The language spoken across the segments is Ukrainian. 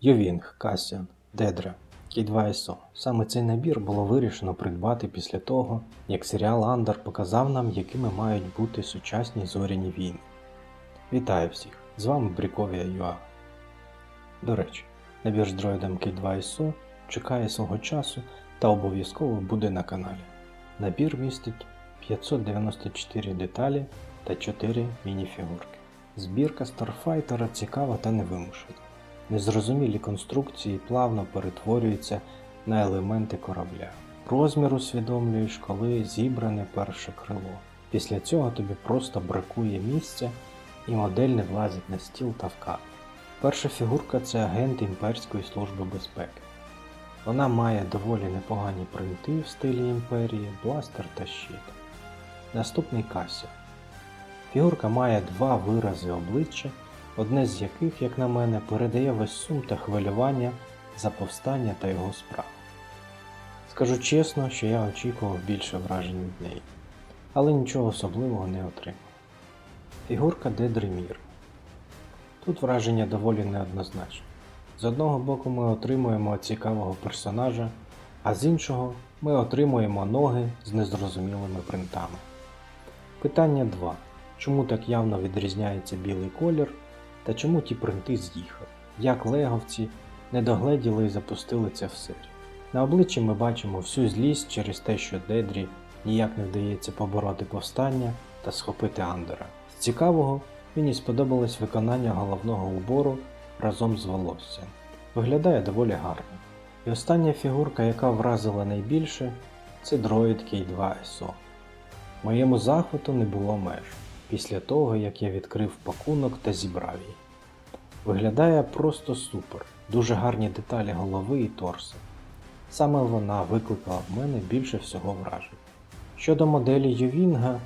Йовінг, Касіан, Дедра, K2SO. Саме цей набір було вирішено придбати після того, як серіал Андер показав нам, якими мають бути сучасні зоряні війни. Вітаю всіх! З вами Бріковія ЮА. До речі, набір з дроїдом K2SO чекає свого часу та обов'язково буде на каналі. Набір містить 594 деталі та 4 мініфігурки. Збірка Старфайтера цікава та невимушена. Незрозумілі конструкції плавно перетворюються на елементи корабля. Розмір усвідомлюєш, коли зібране перше крило. Після цього тобі просто бракує місця і модель не влазить на стіл та в кадр. Перша фігурка це агент Імперської служби безпеки. Вона має доволі непогані принти в стилі імперії, бластер та щит. Наступний Касія. Фігурка має два вирази обличчя, одне з яких, як на мене, передає весь сум та хвилювання за повстання та його справу. Скажу чесно, що я очікував більше вражень від неї, але нічого особливого не отримав. Фігурка Дедремір. Тут враження доволі неоднозначне. З одного боку ми отримуємо цікавого персонажа, а з іншого ми отримуємо ноги з незрозумілими принтами. Питання 2. Чому так явно відрізняється білий колір та чому ті принти з'їхали? Як леговці не догледіли і запустили це в серію? На обличчі ми бачимо всю злість через те, що Дедрі ніяк не вдається побороти повстання та схопити Андера. З цікавого мені сподобалось виконання головного убору разом з волоссям. Виглядає доволі гарно. І остання фігурка, яка вразила найбільше, це дроїд K2SO. Моєму захвату не було меж після того, як я відкрив пакунок та зібрав її. Виглядає просто супер, дуже гарні деталі голови і торса. Саме вона викликала в мене більше всього вражень. Щодо моделі Ювінга,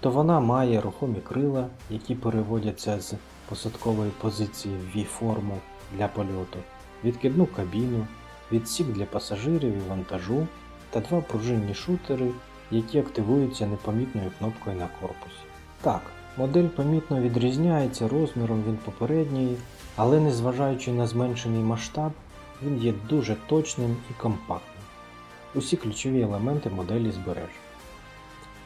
то вона має рухомі крила, які переводяться з посадкової позиції в V-форму для польоту, відкидну кабіну, відсік для пасажирів і вантажу та два пружинні шутери, які активуються непомітною кнопкою на корпусі. Так, модель помітно відрізняється розміром від попередньої, але незважаючи на зменшений масштаб, він є дуже точним і компактним. Усі ключові елементи моделі збережені.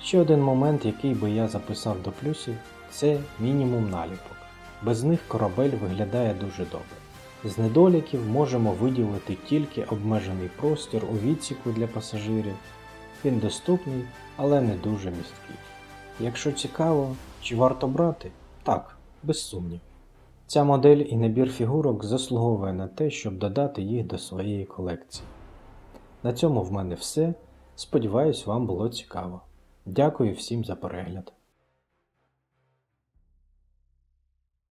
Ще один момент, який би я записав до плюсів, це мінімум наліпок. Без них корабель виглядає дуже добре. З недоліків можемо виділити тільки обмежений простір у відсіку для пасажирів. Він доступний, але не дуже місткий. Якщо цікаво, чи варто брати? Так, без сумнів. Ця модель і набір фігурок заслуговує на те, щоб додати їх до своєї колекції. На цьому в мене все. Сподіваюсь, вам було цікаво. Дякую всім за перегляд.